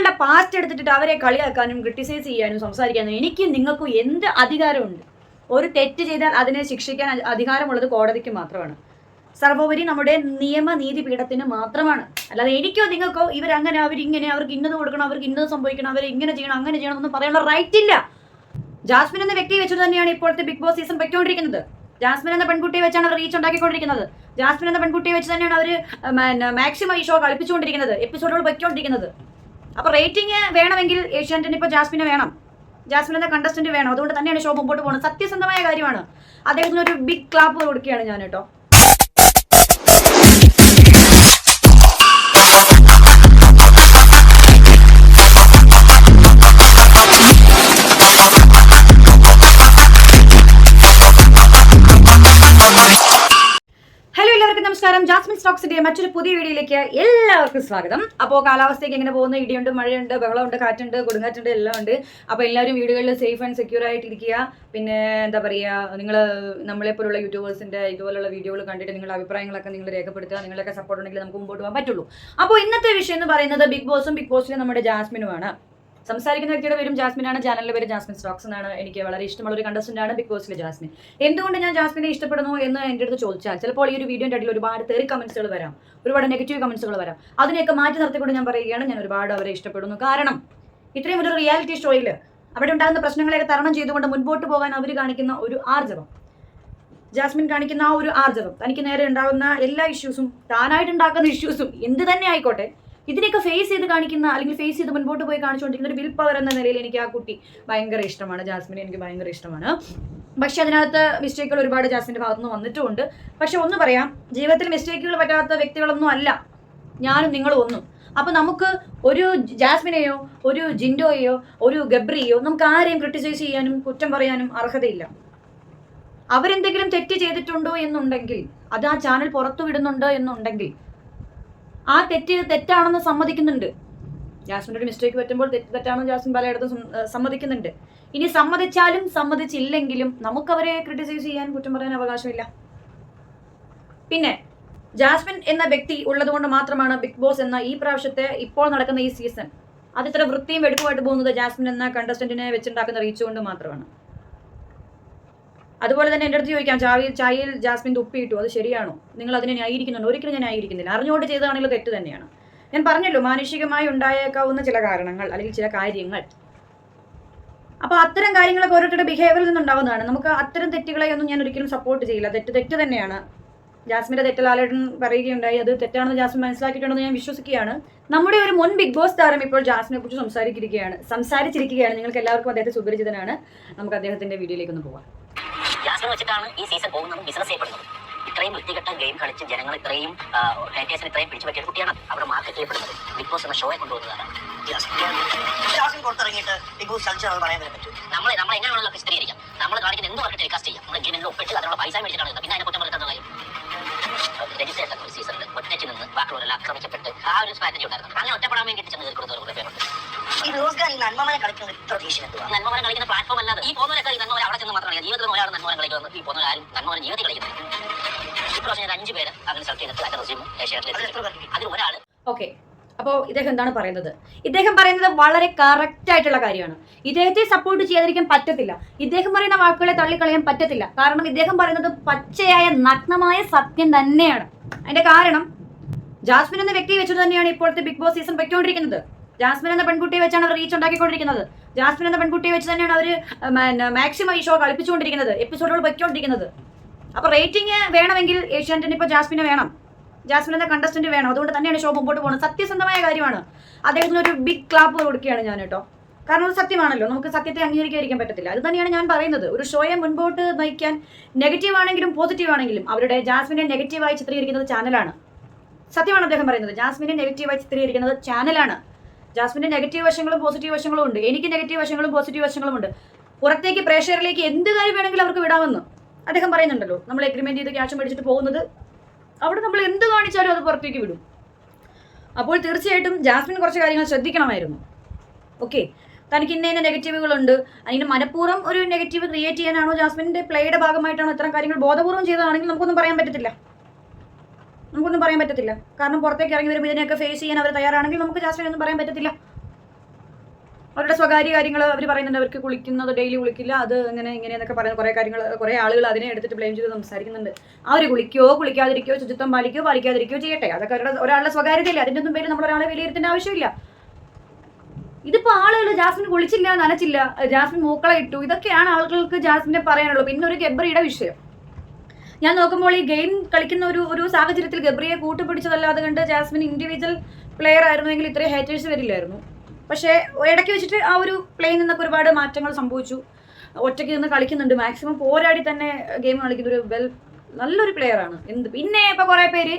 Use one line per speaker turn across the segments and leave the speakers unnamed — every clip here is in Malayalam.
ഒരാളുടെ പാസ്റ്റ് എടുത്തിട്ട് അവരെ കളിയാക്കാനും ക്രിട്ടിസൈസ് ചെയ്യാനും സംസാരിക്കാനും എനിക്ക് നിങ്ങൾക്കും എന്ത് അധികാരമുണ്ട്? ഒരു തെറ്റ് ചെയ്താൽ അതിനെ ശിക്ഷിക്കാൻ അധികാരമുള്ളത് കോടതിക്ക് മാത്രമാണ്. സർവോപരി നമ്മുടെ നിയമനീതി പീഠത്തിന് മാത്രമാണ്. അല്ലാതെ എനിക്കോ നിങ്ങൾക്കോ ഇവരങ്ങനെ അവരിങ്ങനെ അവർക്ക് ഇന്നത് കൊടുക്കണം അവർക്ക് ഇന്നത് സംഭവിക്കണം അവർ ഇങ്ങനെ ചെയ്യണം അങ്ങനെ ചെയ്യണം എന്നൊന്നും പറയാനുള്ള റൈറ്റ് ഇല്ല. ജാസ്മിൻ എന്ന വ്യക്തിയെ വെച്ചിട്ട് തന്നെയാണ് ഇപ്പോഴത്തെ ബിഗ് ബോസ് സീസൺ പൊയ്ക്കൊണ്ടിരിക്കുന്നത്. ജാസ്മിൻ എന്ന പെൺകുട്ടിയെ വെച്ചാണ് അവർ റീച്ച് ഉണ്ടാക്കിക്കൊണ്ടിരിക്കുന്നത്. ജാസ്മിൻ എന്ന പെൺകുട്ടിയെ വെച്ച് തന്നെയാണ് അവർ മാക്സിമം ഈ ഷോ കളിപ്പിച്ചുകൊണ്ടിരിക്കുന്നത്. എപ്പിസോഡുകൾ പൊയ്ക്കൊണ്ടിരിക്കുന്നത്. അപ്പൊ റേറ്റിംഗ് വേണമെങ്കിൽ ഏഷ്യാനെറ്റിന് ഇപ്പോൾ ജാസ്മിനെ വേണം. ജാസ്മിനെ കണ്ടസ്റ്റന്റ് വേണം. അതുകൊണ്ട് തന്നെയാണ് ഷോ മുമ്പോട്ട് പോകുന്നത്. സത്യസന്ധമായ കാര്യമാണ്. അദ്ദേഹത്തിന് ഒരു ബിഗ് ക്ലാപ്പ് കൊടുക്കുകയാണ് ഞാൻ കേട്ടോ നമസ്കാരം. ജാസ്മിൻ സ്റ്റോക്സിന്റെ മറ്റൊരു പുതിയ വീഡിയോയിലേക്ക് എല്ലാവർക്കും സ്വാഗതം. അപ്പോൾ കാലാവസ്ഥയ്ക്ക് എങ്ങനെ പോകുന്ന? ഇടിയുണ്ട് മഴയുണ്ട് ബഹളമുണ്ട് കാറ്റുണ്ട് കൊടുങ്കാറ്റുണ്ട് എല്ലാം ഉണ്ട്. അപ്പോൾ എല്ലാവരും വീടുകളിൽ സേഫ് ആൻഡ് സെക്യൂർ ആയിട്ട് ഇരിക്കുക പിന്നെ എന്താ പറയുക നിങ്ങൾ നമ്മളെപ്പോലുള്ള യൂട്യൂബേഴ്സിന്റെ ഇതുപോലുള്ള വീഡിയോകൾ കണ്ടിട്ട് നിങ്ങളുടെ അഭിപ്രായങ്ങളൊക്കെ നിങ്ങൾ രേഖപ്പെടുത്തുക. നിങ്ങളൊക്കെ സപ്പോർട്ട് ഉണ്ടെങ്കിൽ നമുക്ക് മുമ്പോട്ട് പോകാൻ പറ്റുള്ളൂ. അപ്പോൾ ഇന്നത്തെ വിഷയം എന്ന് പറയുന്നത് ബിഗ് ബോസും ബിഗ് ബോസിലും നമ്മുടെ ജാസ്മിനുമാണ്. സംസാരിക്കുന്ന വ്യക്തിയുടെ പേരും ജാസ്മിനാണ്. ചാനലിന്റെ പേര് ജാസ്മിൻ സ്റ്റോക്സ് എന്നാണ് എനിക്ക് വളരെ ഇഷ്ടമുള്ള ഒരു കണ്ടസ്റ്റന്റ് ആണ്. ബിഗ് ബോസിലെ ജാസ്മിൻ. എന്തുകൊണ്ട് ഞാൻ ജാസ്മിനെ ഇഷ്ടപ്പെടുന്നു എന്ന് എന്റെ അടുത്ത് ചോദിച്ചാൽ ചിലപ്പോൾ ഈ ഒരു വീഡിയോന്റെ അടിയിൽ ഒരുപാട് തെറി കമന്റ്സുകൾ വരാം. ഒരുപാട് നെഗറ്റീവ് കമന്റ്സുകൾ വരാം. അതിനെയൊക്കെ മാറ്റി നിർത്തിക്കൊണ്ട് ഞാൻ പറയുകയാണ്. ഞാൻ ഒരുപാട് അവരെ ഇഷ്ടപ്പെടുന്നു. കാരണം ഇത്രയും ഒരു റിയാലിറ്റി ഷോയിൽ അവിടെ ഉണ്ടാകുന്ന പ്രശ്നങ്ങളെയൊക്കെ തരണം ചെയ്തുകൊണ്ട് മുൻപോട്ട് പോകാൻ അവർ കാണിക്കുന്ന ഒരു ആർജവം. ജാസ്മിൻ കാണിക്കുന്ന ആ ഒരു ആർജവം തനിക്ക് നേരെ ഉണ്ടാകുന്ന എല്ലാ ഇഷ്യൂസും താനായിട്ട് ഉണ്ടാക്കുന്ന ഇഷ്യൂസും എന്ത് തന്നെ ആയിക്കോട്ടെ ഇതിനെയൊക്കെ ഫേസ് ചെയ്ത് കാണിക്കുന്ന അല്ലെങ്കിൽ ഫേസ് ചെയ്ത് മുൻപോട്ട് പോയി കാണിച്ചുകൊണ്ടിരിക്കുന്ന ഒരു വിൽ പവർ എന്ന നിലയിൽ എനിക്ക് ആ കുട്ടി ഭയങ്കര ഇഷ്ടമാണ്. ജാസ്മിനെ എനിക്ക് ഭയങ്കര ഇഷ്ടമാണ്. പക്ഷെ അതിനകത്ത് മിസ്റ്റേക്കുകൾ ഒരുപാട് ജാസ്മിന്റെ ഭാഗത്തുനിന്ന് വന്നിട്ടുമുണ്ട് പക്ഷെ ഒന്ന് പറയാം ജീവിതത്തിൽ മിസ്റ്റേക്കുകൾ പറ്റാത്ത വ്യക്തികളൊന്നും അല്ല. ഞാനും നിങ്ങളും ഒന്നും. അപ്പൊ നമുക്ക് ഒരു ജാസ്മിനെയോ ഒരു ജിൻഡോയെയോ ഒരു ഗബ്രിയോ നമുക്ക് ആരെയും ക്രിട്ടിസൈസ് ചെയ്യാനും കുറ്റം പറയാനും അർഹതയില്ല. അവരെന്തെങ്കിലും തെറ്റ് ചെയ്തിട്ടുണ്ടോ എന്നുണ്ടെങ്കിൽ അത് ആ ചാനൽ പുറത്തു വിടുന്നുണ്ടോ എന്നുണ്ടെങ്കിൽ ആ തെറ്റ് തെറ്റാണെന്ന് സമ്മതിക്കുന്നുണ്ട്. ജാസ്മിന്റെ ഒരു മിസ്റ്റേക്ക് പറ്റുമ്പോൾ തെറ്റ് തെറ്റാണെന്ന് ജാസ്മിൻ പലയിടത്തും സമ്മതിക്കുന്നുണ്ട്. ഇനി സമ്മതിച്ചാലും സമ്മതിച്ചില്ലെങ്കിലും നമുക്കവരെ ക്രിട്ടിസൈസ് ചെയ്യാൻ കുറ്റം പറയാൻ അവകാശമില്ല. പിന്നെ ജാസ്മിൻ എന്ന വ്യക്തി ഉള്ളതുകൊണ്ട് മാത്രമാണ് ബിഗ് ബോസ് എന്ന ഈ പ്രാവശ്യത്തെ ഇപ്പോൾ നടക്കുന്ന ഈ സീസൺ അത് ഇത്ര വൃത്തിയും വെടുക്കുമായിട്ട് പോകുന്നത് ജാസ്മിൻ എന്ന കണ്ടസ്റ്റന്റിനെ വെച്ചുണ്ടാക്കുന്ന റീച്ച് കൊണ്ട് മാത്രമാണ്. അതുപോലെ തന്നെ എന്റെ അടുത്ത് ചോദിക്കാം ചായയിൽ ചായയിൽ ജാസ്മിൻ തുപ്പിയിട്ടു അത് ശരിയാണോ? നിങ്ങൾ അതിനെ ന്യായീകരിക്കുന്നുണ്ട്? ഒരിക്കലും ഞാൻ ന്യായീകരിക്കുന്നില്ല. അറിഞ്ഞുകൊണ്ട് ചെയ്തതാണെങ്കിലും തെറ്റ് തന്നെയാണ്. ഞാൻ പറഞ്ഞല്ലോ മാനുഷികമായി ഉണ്ടായേക്കാവുന്ന ചില കാരണങ്ങൾ അല്ലെങ്കിൽ ചില കാര്യങ്ങൾ. അപ്പോൾ അത്തരം കാര്യങ്ങളൊക്കെ ഓരോരുത്തരുടെ ബിഹേവിയറിൽ നിന്നുണ്ടാവുന്നതാണ്. നമുക്ക് അത്തരം തെറ്റുകളെ ഒന്നും ഞാൻ ഒരിക്കലും സപ്പോർട്ട് ചെയ്യില്ല. തെറ്റ് തെറ്റ് തന്നെയാണ്. ജാസ്മിന്റെ തെറ്റ് ലാലേട്ടൻ പറയുകയുണ്ടായി അത് തെറ്റാണെന്ന് ജാസ്മിൻ മനസ്സിലാക്കിയിട്ടുണ്ടെന്ന് ഞാൻ വിശ്വസിക്കുകയാണ്. നമ്മുടെ ഒരു മുൻ ബിഗ് ബോസ് താരം ഇപ്പോൾ ജാസ്മിനെ കുറിച്ച് സംസാരിച്ചിരിക്കുകയാണ്. സംസാരിച്ചിരിക്കുകയാണ്. നിങ്ങൾക്ക് എല്ലാവർക്കും അദ്ദേഹത്തെ സുപരിചിതനാണ്. നമുക്ക് അദ്ദേഹത്തിന്റെ വീഡിയോയിലേക്ക് ഒന്ന് പോവാം.
ജാസ്മിൻ വെച്ചിട്ടാണ് ഈ സീസൺ പോകുന്നതും ബിസിനസ് ചെയ്യപ്പെടുന്നത്. ഇത്രയും വൃത്തികെട്ട ഗെയിം കളിച്ച് ജനങ്ങൾ ഇത്രയും ഹേറ്റേഴ്സിന് ഇത്രയും പിടിച്ചു പറ്റിയ കുട്ടിയാണ് അവിടെ മാർക്കറ്റ് ചെയ്യപ്പെടുന്നത്. ബിഗ് ബോസ് എന്ന ഷോയെ കൊണ്ടുപോകുന്നതാണ്
ജാസ്മിൻ പുറത്തിറങ്ങിയിട്ട് ബിഗ് ബോസ് കളിച്ചാൽ അത് പറയാൻ പറ്റും.
നമ്മൾ നമ്മൾ എങ്ങനെയാണല്ലോ ചിത്രീകരിക്കാം നമ്മൾ കാണിക്കുന്ന എന്തോ അവർക്ക് ടെലികാസ്റ്റ് ചെയ്യാം? നമ്മൾ ഗെയിമിൽ ഒപ്പിട്ട് അതിനുള്ള പൈസ മേടിച്ചിട്ടാണ്. പിന്നെ അതിനെ കുറ്റം പറയുന്ന കാര്യം? ഒരു സീസണിൽ ഒറ്റയ്ക്ക് നിന്ന് ബാക്കിയുള്ളവരെല്ലാം ആക്രമിക്കപ്പെട്ട് ആ ഒരു സ്ട്രാറ്റജി ഉണ്ടായിരുന്നു. അങ്ങനെ ഒറ്റപ്പെടാൻ വേണ്ടിയിട്ട് ചെന്ന് കൊടുത്തവർ കൊടുത്ത ഒരു പേരുണ്ട്
ഈ കളിക്കുന്നത് ഇത്ര
നന്മമരം കളിക്കുന്ന പ്ലാറ്റ്ഫോം അല്ലാതെ ഈ പോകുന്നവരൊക്കെ ഈ നന്മമരം അവിടെ ചെന്ന് മാത്രം കളിക്കുക ജീവിതത്തിൽ ഒരാൾ നന്മമരം കളിക്കുന്നത് ഈ പോകുന്ന ആരും നന്മമരം ജീവിതത്തിൽ കളിക്കുന്നത് ഇപ്രാവശ്യം ഞാൻ അഞ്ച് പേര് അങ്ങനെ സെലക്ട് ചെയ്തിട്ട് അതിന്റെ റെസ്യൂം
അത്
ഏഷ്യാനെറ്റിൽ അതിൽ ഒരാൾ
ഓക്കെ അപ്പോൾ ഇദ്ദേഹം എന്താണ് പറയുന്നത്? ഇദ്ദേഹം പറയുന്നത് വളരെ കറക്റ്റ് ആയിട്ടുള്ള കാര്യമാണ്. ഇദ്ദേഹത്തെ സപ്പോർട്ട് ചെയ്യാതിരിക്കാൻ പറ്റത്തില്ല. ഇദ്ദേഹം പറയുന്ന വാക്കുകളെ തള്ളിക്കളയാൻ പറ്റത്തില്ല. കാരണം ഇദ്ദേഹം പറയുന്നത് പച്ചയായ നഗ്നമായ സത്യം തന്നെയാണ്. അതിന്റെ കാരണം ജാസ്മിൻ എന്ന വ്യക്തിയെ വെച്ചിട്ട് തന്നെയാണ് ഇപ്പോഴത്തെ ബിഗ് ബോസ് സീസൺ പൊയ്ക്കൊണ്ടിരിക്കുന്നത്. ജാസ്മിൻ എന്ന പെൺകുട്ടിയെ വെച്ചാണ് അവർ റീച്ച് ഉണ്ടാക്കിക്കൊണ്ടിരിക്കുന്നത്. ജാസ്മിൻ എന്ന പെൺകുട്ടിയെ വെച്ച് തന്നെയാണ് അവർ മാക്സിമം ഈ ഷോ കളിപ്പിച്ചുകൊണ്ടിരിക്കുന്നത് എപ്പിസോഡുകൾ പൊയ്ക്കൊണ്ടിരിക്കുന്നത് അപ്പൊ റേറ്റിംഗ് വേണമെങ്കിൽ ഏഷ്യാനെറ്റിന് ഇപ്പോൾ ജാസ്മിനെ വേണം. ജാസ്മിൻ എന്ന കണ്ടസ്റ്റന്റ് വേണം. അതുകൊണ്ട് തന്നെയാണ് ഷോ മുമ്പോട്ട് പോകുന്നത്. സത്യസന്ധമായ കാര്യമാണ്. അദ്ദേഹത്തിന് ഒരു ബിഗ് ക്ലാപ്പ് കൊടുക്കുകയാണ് ഞാൻ കേട്ടോ. കാരണം അത് സത്യമാണല്ലോ. നമുക്ക് സത്യത്തെ അംഗീകരിക്കാതിരിക്കാൻ പറ്റത്തില്ല. അത് തന്നെയാണ് ഞാൻ പറയുന്നത്. ഒരു ഷോയെ മുൻപോട്ട് നയിക്കാൻ നെഗറ്റീവ് ആണെങ്കിലും പോസിറ്റീവ് ആണെങ്കിലും അവരുടെ ജാസ്മിനെ നെഗറ്റീവായി ചിത്രീകരിക്കുന്നത് ചാനലാണ് സത്യമാണ് അദ്ദേഹം പറയുന്നത്. ജാസ്മിനെ നെഗറ്റീവായി ചിത്രീകരിക്കുന്നത് ചാനലാണ് ജാസ്മിന്റെ നെഗറ്റീവ് വശങ്ങളും പോസിറ്റീവ് വശങ്ങളും ഉണ്ട്. എനിക്ക് നെഗറ്റീവ് വശങ്ങളും പോസിറ്റീവ് വശങ്ങളും ഉണ്ട്. പുറത്തേക്ക് പ്രേക്ഷകരിലേക്ക് എന്ത് കാര്യം വേണമെങ്കിലും അവർക്ക് വിടാമെന്ന് അദ്ദേഹം പറയുന്നുണ്ടല്ലോ. നമ്മൾ എഗ്രിമെന്റ് ചെയ്ത് ക്യാഷ് മേടിച്ചിട്ട് പോകുന്നത് അവിടെ നമ്മൾ എന്ത് കാണിച്ചാലും അത് പുറത്തേക്ക് വിടും. അപ്പോൾ തീർച്ചയായിട്ടും ജാസ്മിൻ കുറച്ച് കാര്യങ്ങൾ ശ്രദ്ധിക്കണമായിരുന്നു. ഓക്കെ തനിക്ക് ഇന്ന ഇന്ന നെഗറ്റീവുകളുണ്ട് അതിന് മനഃപൂർവം ഒരു നെഗറ്റീവ് ക്രിയേറ്റ് ചെയ്യാനാണോ ജാസ്മിന്റെ പ്ലേയുടെ ഭാഗമായിട്ടാണോ ഇത്തരം കാര്യങ്ങൾ ബോധപൂർവം ചെയ്തതാണെങ്കിൽ നമുക്കൊന്നും പറയാൻ പറ്റത്തില്ല. നമുക്കൊന്നും പറയാൻ പറ്റത്തില്ല. കാരണം പുറത്തേക്ക് ഇറങ്ങി വരുമ്പോൾ ഇതിനെയൊക്കെ ഫേസ് ചെയ്യാൻ അവർ തയ്യാറാണെങ്കിൽ നമുക്ക് ജാസ്മിൻ ഒന്നും പറയാൻ പറ്റത്തില്ല. അവരുടെ സ്വകാര്യ കാര്യങ്ങൾ അവർ പറയുന്നുണ്ട്. അവർക്ക് കുളിക്കുന്നത് ഡെയിലി കുളിക്കില്ല അത് ഇങ്ങനെ ഇങ്ങനെ എന്നൊക്കെ പറയുന്ന കുറേ കാര്യങ്ങൾ കുറേ ആളുകൾ അതിനെ എടുത്തിട്ട് ബ്ലെയിം ചെയ്ത് സംസാരിക്കുന്നുണ്ട്. അവർ കുളിക്കോ കുളിക്കാതിരിക്കോ ശുചിത്വം പാലിക്കോ പാലിക്കാതിരിക്കോ ചെയ്യട്ടെ. അതൊക്കെ അവരുടെ ഒരാളുടെ സ്വകാര്യതയില്ല. അതിന്റെ ഒന്നും പേര് നമ്മൾ ഒരാളെ വിലയിരുത്തേണ്ട ആവശ്യമില്ല. ഇതിപ്പോ ആളുകൾ ജാസ്മിൻ കുളിച്ചില്ല നനച്ചില്ല ജാസ്മിൻ മൂക്കളെ ഇട്ടു. ഇതൊക്കെയാണ് ആളുകൾക്ക് ജാസ്മിനെ പറയാനുള്ളത്. പിന്നെ ഒരു ഗബ്രിയുടെ വിഷയം. ഞാൻ നോക്കുമ്പോൾ ഈ ഗെയിം കളിക്കുന്ന ഒരു ഒരു സാഹചര്യത്തിൽ ഗബ്രിയെ കൂട്ടുപിടിച്ചതല്ലാതെ കണ്ട് ജാസ്മിൻ ഇൻഡിവിജ്വൽ പ്ലെയർ ആയിരുന്നുവെങ്കിൽ ഇത്രയും ഹേറ്റേഴ്സ് വരില്ലായിരുന്നു. പക്ഷേ ഇടയ്ക്ക് വെച്ചിട്ട് ആ ഒരു പ്ലേയിൽ നിന്നൊക്കെ ഒരുപാട് മാറ്റങ്ങൾ സംഭവിച്ചു. ഒറ്റയ്ക്ക് നിന്ന് കളിക്കുന്നുണ്ട്. മാക്സിമം പോരാടി തന്നെ ഗെയിം കളിക്കുന്ന ഒരു വെൽ നല്ലൊരു പ്ലെയർ ആണ്. എന്ത് പിന്നെ ഇപ്പൊ കുറെ പേര്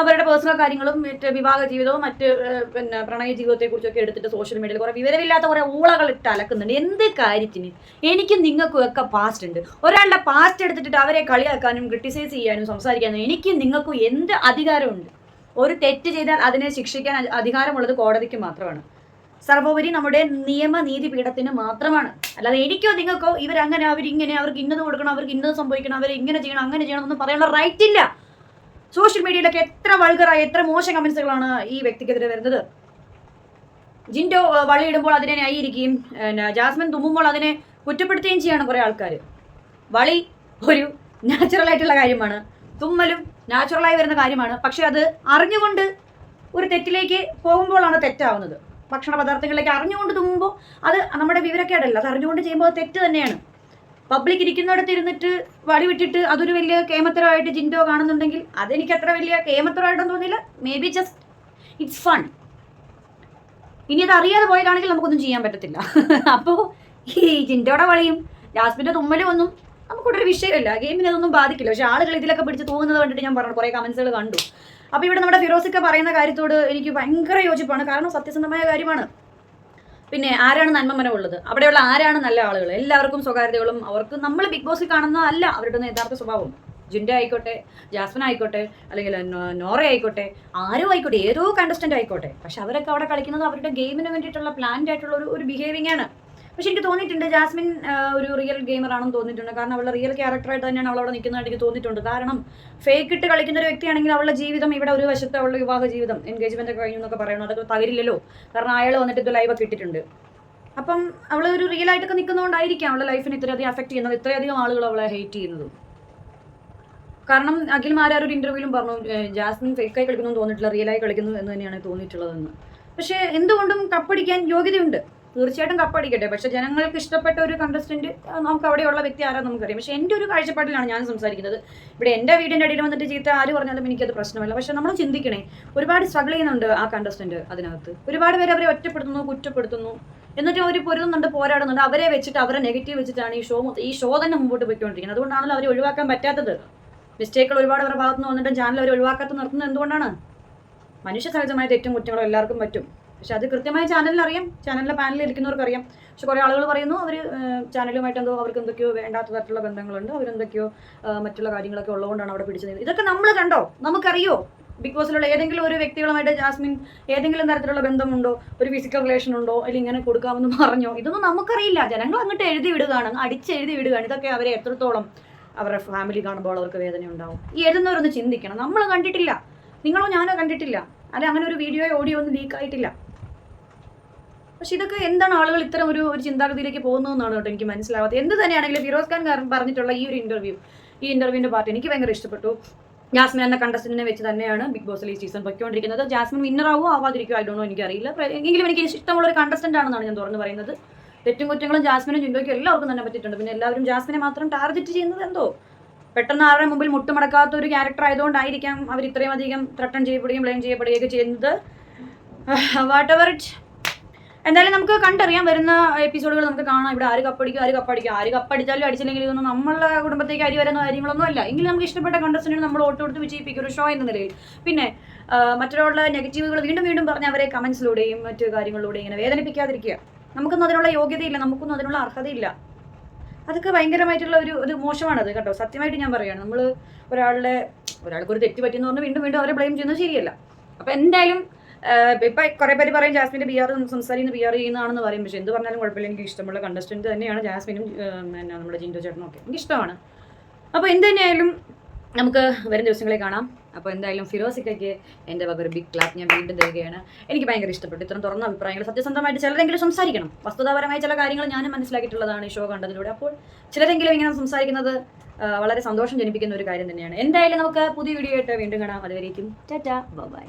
അവരുടെ പേഴ്സണൽ കാര്യങ്ങളും മറ്റ് വിവാഹ ജീവിതവും മറ്റ് പിന്നെ പ്രണയ ജീവിതത്തെ കുറിച്ചൊക്കെ എടുത്തിട്ട് സോഷ്യൽ മീഡിയയിൽ കുറെ വിവരമില്ലാത്ത കുറെ ഊളകൾ ഇട്ട് അലക്കുന്നുണ്ട്. എന്ത് കാര്യത്തിന്? എനിക്കും നിങ്ങൾക്കും ഒക്കെ പാസ്റ്റ് ഉണ്ട്. ഒരാളുടെ പാസ്റ്റ് എടുത്തിട്ട് അവരെ കളിയാക്കാനും ക്രിട്ടിസൈസ് ചെയ്യാനും സംസാരിക്കാനും എനിക്കും നിങ്ങൾക്കും എന്ത് അധികാരമുണ്ട്? ഒരു തെറ്റ് ചെയ്താൽ അതിനെ ശിക്ഷിക്കാൻ അധികാരമുള്ളത് കോടതിക്ക് മാത്രമാണ്. സർവോപരി നമ്മുടെ നിയമനീതി പീഠത്തിന് മാത്രമാണ്. അല്ലാതെ എനിക്കോ നിങ്ങൾക്കോ ഇവരങ്ങനെ അവരിങ്ങനെ അവർക്ക് ഇന്നത് കൊടുക്കണം അവർക്ക് ഇന്നത് സംഭവിക്കണം അവർ ഇങ്ങനെ ചെയ്യണം അങ്ങനെ ചെയ്യണം എന്നൊന്നും പറയാനുള്ള റൈറ്റ് ഇല്ല. സോഷ്യൽ മീഡിയയിലൊക്കെ എത്ര വൾഗറായ എത്ര മോശം കമന്റ്സുകളാണ് ഈ വ്യക്തിക്കെതിരെ വരുന്നത്? ജിൻഡോ വളിയിടുമ്പോൾ അതിനെ ന്യായീകരിക്കുകയും ജാസ്മിൻ തുമ്മുമ്പോൾ അതിനെ കുറ്റപ്പെടുത്തുകയും ചെയ്യാണ് കുറെ ആൾക്കാർ വളി ഒരു നാച്ചുറൽ ആയിട്ടുള്ള കാര്യമാണ്. തുമ്മലും നാച്ചുറലായി വരുന്ന കാര്യമാണ്. പക്ഷെ അത് അറിഞ്ഞുകൊണ്ട് ഒരു തെറ്റിലേക്ക് പോകുമ്പോഴാണ് തെറ്റാവുന്നത്. ഭക്ഷണ പദാർത്ഥങ്ങളിലേക്ക് അറിഞ്ഞുകൊണ്ട് തുമ്മുമ്പോൾ അത് നമ്മുടെ വിവരക്കേടല്ല. അത് അറിഞ്ഞുകൊണ്ട് ചെയ്യുമ്പോൾ തെറ്റ് തന്നെയാണ്. പബ്ലിക് ഇരിക്കുന്നിടത്ത് ഇരുന്നിട്ട് വടി വിട്ടിട്ട് അതൊരു വലിയ കേമത്തരമായിട്ട് ജിൻഡോ കാണുന്നുണ്ടെങ്കിൽ അതെനിക്ക് അത്ര വലിയ കേമത്തരമായിട്ടൊന്നും തോന്നിയില്ല. Maybe just it's fun ഇനി അത് അറിയാതെ പോയതാണെങ്കിൽ നമുക്കൊന്നും ചെയ്യാൻ പറ്റത്തില്ല. അപ്പോൾ ഈ ജിൻഡോയുടെ വളിയും ജാസ്മിന്റെ തുമ്മലും ഒന്നും നമുക്കൊരു വിഷയമില്ല. ഗെയിമിനെ അതൊന്നും ബാധിക്കില്ല. പക്ഷെ ആളുകൾ ഇതിലൊക്കെ പിടിച്ച് തൂങ്ങുന്നത് കണ്ടിട്ട് ഞാൻ പറഞ്ഞു കുറേ കമൻസുകൾ കണ്ടു. അപ്പോൾ ഇവിടെ നമ്മുടെ ഫിറോസിക്ക പറയുന്ന കാര്യത്തോട് എനിക്ക് ഭയങ്കര യോജിപ്പാണ്. കാരണം സത്യസന്ധമായ കാര്യമാണ്. പിന്നെ ആരാണ് നന്മമനമുള്ളത് അവിടെയുള്ള ആരാണ് നല്ല ആളുകൾ? എല്ലാവർക്കും സ്വകാര്യതകളും അവർക്ക് നമ്മൾ ബിഗ് ബോസിൽ കാണുന്ന അല്ല അവരുടെ യഥാർത്ഥ സ്വഭാവം. ജിൻഡ ആയിക്കോട്ടെ ജാസ്മിൻ ആയിക്കോട്ടെ അല്ലെങ്കിൽ നോറ ആയിക്കോട്ടെ ആരോ ആയിക്കോട്ടെ ഏതോ കണ്ടസ്റ്റന്റ് ആയിക്കോട്ടെ. പക്ഷെ അവരൊക്കെ അവിടെ കളിക്കുന്നത് അവരുടെ ഗെയിമിന് വേണ്ടിയിട്ടുള്ള പ്ലാൻഡ് ആയിട്ടുള്ള ഒരു ഒരു ബിഹേവിംഗ് ആണ്. പക്ഷെ എനിക്ക് തോന്നിയിട്ടുണ്ട് ജാസ്മിൻ ഒരു റിയൽ ഗെയിമർ ആണെന്ന് തോന്നിയിട്ടുണ്ട്. കാരണം അവളുടെ റിയൽ ക്യാരക്ടറായിട്ട് തന്നെയാണ് അവൾ നിൽക്കുന്നതായിട്ട് എനിക്ക് തോന്നിയിട്ടുണ്ട്. കാരണം ഫേക്ക് ഇട്ട് കളിക്കുന്ന ഒരു വ്യക്തിയാണെങ്കിൽ അവളുടെ ജീവിതം ഇവിടെ ഒരു വശത്ത് അവളുടെ വിവാഹ ജീവിതം എൻഗേജ്മെന്റ് ഒക്കെ കഴിഞ്ഞു എന്നൊക്കെ പറയണം അതൊക്കെ തകരില്ലല്ലോ. കാരണം അയാൾ വന്നിട്ട് ഇത് ലൈവൊക്കെ ഇട്ടിട്ടുണ്ട്. അപ്പം അവൾ ഒരു റിയൽ ആയിട്ടൊക്കെ നിൽക്കുന്നതുകൊണ്ടായിരിക്കാം അവളുടെ ലൈഫിനെ ഇത്രയധികം അഫക്ട് ചെയ്യുന്നത് ഇത്രയധികം ആളുകൾ അവളെ ഹേറ്റ് ചെയ്യുന്നത്. കാരണം അഖിൽ മാരാർ ഒരു ഇന്റർവ്യൂവിലും പറഞ്ഞു ജാസ്മിൻ ഫേക്കായി കളിക്കുന്നു തോന്നിയിട്ടില്ല റിയലായി കളിക്കുന്നു എന്ന് തന്നെയാണ് തോന്നിയിട്ടുള്ളതെന്ന്. പക്ഷേ എന്തുകൊണ്ടും കപ്പടിക്കാൻ യോഗ്യതയുണ്ട്. തീർച്ചയായിട്ടും കപ്പടിക്കട്ടെ. പക്ഷെ ജനങ്ങൾക്ക് ഇഷ്ടപ്പെട്ട ഒരു കണ്ടസ്റ്റന്റ് നമുക്ക് അവിടെയുള്ള വ്യക്തി ആരാന്ന് നമുക്കറിയാം. പക്ഷെ എന്റെ ഒരു കാഴ്ചപ്പാടിലാണ് ഞാൻ സംസാരിക്കുന്നത്. ഇവിടെ എന്റെ വീടിന്റെ അടിയിൽ വന്നിട്ട് ചീത്ത ആര് പറഞ്ഞാലും എനിക്കത് പ്രശ്നമല്ല. പക്ഷെ നമ്മൾ ചിന്തിക്കണേ ഒരുപാട് സ്ട്രഗിൾ ചെയ്യുന്നുണ്ട് ആ കണ്ടസ്റ്റന്റ് അതിനകത്ത്. ഒരുപാട് പേര് അവരെ ഒറ്റപ്പെടുത്തുന്നു കുറ്റപ്പെടുത്തുന്നു. എന്നിട്ട് അവർ പൊരുതുന്നുണ്ട് പോരാടുന്നുണ്ട്. അവരെ വെച്ചിട്ട് അവരെ നെഗറ്റീവ് വെച്ചിട്ടാണ് ഈ ഷോ ഈ ഷോ തന്നെ മുമ്പോട്ട് പോയിക്കൊണ്ടിരിക്കുന്നത്. അതുകൊണ്ടാണല്ലോ അവരെ ഒഴിവാക്കാൻ പറ്റാത്തത്. മിസ്റ്റേക്കുകൾ ഒരുപാട് അവരുടെ ഭാഗത്ത് നിന്ന് വന്നിട്ടും ചാനൽ അവർ ഒഴിവാക്കാത്ത നിർത്തുന്നത് എന്തുകൊണ്ടാണ്? മനുഷ്യ സഹജമായ തെറ്റും കുറ്റങ്ങളും എല്ലാവർക്കും പറ്റും. പക്ഷെ അത് കൃത്യമായി ചാനലിൽ അറിയാം ചാനലിലെ പാനലിൽ ഇരിക്കുന്നവർക്ക് അറിയാം പക്ഷെ കുറേ ആളുകൾ പറയുന്നു അവർ ചാനലുമായിട്ട് എന്തോ അവർക്ക് എന്തൊക്കെയോ വേണ്ടാത്ത തരത്തിലുള്ള ബന്ധങ്ങളുണ്ട്. അവരെന്തൊക്കെയോ മറ്റുള്ള കാര്യങ്ങളൊക്കെ ഉള്ളതുകൊണ്ടാണ് അവിടെ പിടിച്ചു നിന്നത് ഇതൊക്കെ നമ്മൾ കണ്ടോ? നമുക്കറിയോ? ബിഗ് ബോസിലുള്ള ഏതെങ്കിലും ഒരു വ്യക്തികളുമായിട്ട് ജാസ്മിൻ ഏതെങ്കിലും തരത്തിലുള്ള ബന്ധമുണ്ടോ? ഒരു ഫിസിക്കൽ റിലേഷൻ ഉണ്ടോ? അല്ലെങ്കിൽ ഇങ്ങനെ കൊടുക്കാമെന്ന് പറഞ്ഞോ? ഇതൊന്നും നമുക്കറിയില്ല. ജനങ്ങൾ അങ്ങോട്ട് എഴുതി വിടുകയാണ് അടിച്ചെഴുതി വിടുകയാണ്. ഇതൊക്കെ അവരെ എത്രത്തോളം അവരുടെ ഫാമിലി കാണുമ്പോൾ അവർക്ക് വേദന ഉണ്ടാവും. ഈ എഴുതുന്നവരൊന്ന് ചിന്തിക്കണം. നമ്മൾ കണ്ടിട്ടില്ല. നിങ്ങളോ ഞാനോ കണ്ടിട്ടില്ല. അല്ലെ അങ്ങനെ ഒരു വീഡിയോ ഓഡിയോ ഒന്നും ലീക്ക് ആയിട്ടില്ല. പക്ഷെ ഇതൊക്കെ എന്താണ് ആളുകൾ ഇത്തരം ഒരു ഒരു ചിന്താഗതിയിലേക്ക് പോകുന്നതെന്നാണ് കേട്ടോ എനിക്ക് മനസ്സിലാവാത്തത്. എന്ത് തന്നെയാണെങ്കിലും ഫിറോസ് ഖാൻ പറഞ്ഞിട്ടുള്ള ഈ ഒരു ഇന്റർവ്യൂ ഈ ഇന്റർവ്യൂവിന്റെ പാർട്ട് എനിക്ക് ഭയങ്കര ഇഷ്ടപ്പെട്ടു. ജാസ്മിൻ എന്ന കണ്ടസ്റ്റന്റിനെ വെച്ച് തന്നെയാണ് ബിഗ് ബോസ് ഈ സീസൺ പൊയ്ക്കൊണ്ടിരിക്കുന്നത്. ജാസ്മിൻ വിന്നർ ആവോ ആവാതിരിക്കോ ഐ ഡോണോ എനിക്കറിയില്ല. എങ്കിലും എനിക്ക് ഇഷ്ടമുള്ള ഒരു കണ്ടസ്റ്റന്റ് ആണെന്നാണ് ഞാൻ തുറന്ന് പറയുന്നത്. തെറ്റും കുറ്റങ്ങളും ജാസ്മിനും ജിൻഡോയ്ക്കും എല്ലാവർക്കും തന്നെ പറ്റിയിട്ടുണ്ട്. പിന്നെ എല്ലാവരും ജാസ്മിനെ മാത്രം ടാർഗറ്റ് ചെയ്യുന്നത് എന്തോ? പെട്ടെന്ന് ആരുടെ മുമ്പിൽ മുട്ടുമടക്കാത്ത ഒരു ക്യാരക്ടർ ആയതുകൊണ്ടായിരിക്കാം അവർ ഇത്രയും അധികം ത്രട്ടൺ ചെയ്യപ്പെടുകയും ബ്ലെയിം ചെയ്യപ്പെടുകയൊക്കെ ചെയ്യുന്നത്. വാട്ട് എവർ ഇറ്റ് എന്തായാലും നമുക്ക് കണ്ടറിയാം വരുന്ന എപ്പിസോഡുകൾ നമുക്ക് കാണാം. ഇവിടെ ആര് കപ്പടിക്കും ആര് കപ്പടിക്കും ആര് കപ്പടിച്ചാലും അടിച്ചില്ലെങ്കിൽ ഇതൊന്നും നമ്മളെ കുടുംബത്തേക്ക് അരി വരുന്ന കാര്യങ്ങളൊന്നും അല്ല. എങ്കിലും നമുക്ക് ഇഷ്ടപ്പെട്ട കണ്ടസ്റ്റന്റിന് നമ്മൾ വോട്ട് കൊടുത്ത് വിജയിപ്പിക്കും ഒരു ഷോ എന്ന നിലയിൽ. പിന്നെ ആ, മറ്റുള്ള നെഗറ്റീവുകൾ വീണ്ടും വീണ്ടും പറഞ്ഞ് അവരെ കമന്റ്സിലൂടെയും മറ്റു കാര്യങ്ങളിലൂടെയും ഇങ്ങനെ വേദനിപ്പിക്കാതിരിക്കുക. നമുക്കൊന്നും അതിനുള്ള യോഗ്യതയില്ല. നമുക്കൊന്നും അതിനുള്ള അർഹതയില്ല. അതൊക്കെ ഭയങ്കരമായിട്ടുള്ള ഒരു ഒരു മോശമാണത് കേട്ടോ. സത്യമായിട്ട് ഞാൻ പറയുകയാണ് നമ്മൾ ഒരാളുടെ ഒരാൾക്ക് ഒരു തെറ്റ് പറ്റിയെന്ന് പറഞ്ഞ് വീണ്ടും വീണ്ടും അവരെ ബ്ലെയിം ചെയ്യുന്നത് ശരിയല്ല. അപ്പം എന്തായാലും ഇപ്പൊ കുറെ പേര് പറയും ജാസ്മിന്റെ ബി സംസാരിക്കുന്ന ബി ചെയ്യുന്നതാണെന്ന് പറയും. പക്ഷെ എന്ത് പറഞ്ഞാലും കുഴപ്പമില്ല. എനിക്ക് ഇഷ്ടമുള്ള കണ്ടസ്റ്റന്റ് തന്നെയാണ് ജാസ്മിനും പിന്നെ നമ്മുടെ ജിൻഡോ ചേട്ടനും ഒക്കെ. എനിക്ക് ഇഷ്ടമാണ്. അപ്പോൾ എന്ത് തന്നെയായാലും നമുക്ക് വരും ദിവസങ്ങളിൽ കാണാം. അപ്പോൾ എന്തായാലും ഫിറോസിക്കയ്ക്ക് എന്റെ വക ഒരു ബിഗ് ക്ലാപ്പ് ഞാൻ വീണ്ടും തരികയാണ്. എനിക്ക് ഭയങ്കര ഇഷ്ടപ്പെട്ടു. ഇത്തരം തുറന്ന അഭിപ്രായങ്ങൾ സത്യസന്ധമായിട്ട് ചിലരെങ്കിലും സംസാരിക്കണം. വസ്തുതാപരമായ ചില കാര്യങ്ങൾ ഞാനും മനസ്സിലാക്കിയിട്ടുള്ളതാണ് ഈ ഷോ കണ്ടതിലൂടെ. അപ്പോൾ ചിലരെങ്കിലും ഇങ്ങനെ സംസാരിക്കുന്നത് വളരെ സന്തോഷം ജനിപ്പിക്കുന്ന ഒരു കാര്യം തന്നെയാണ്. എന്തായാലും നമുക്ക് പുതിയ വീഡിയോ ആയിട്ട് വീണ്ടും കാണാം. അതുവരേക്കും ടാറ്റാ ബൈ.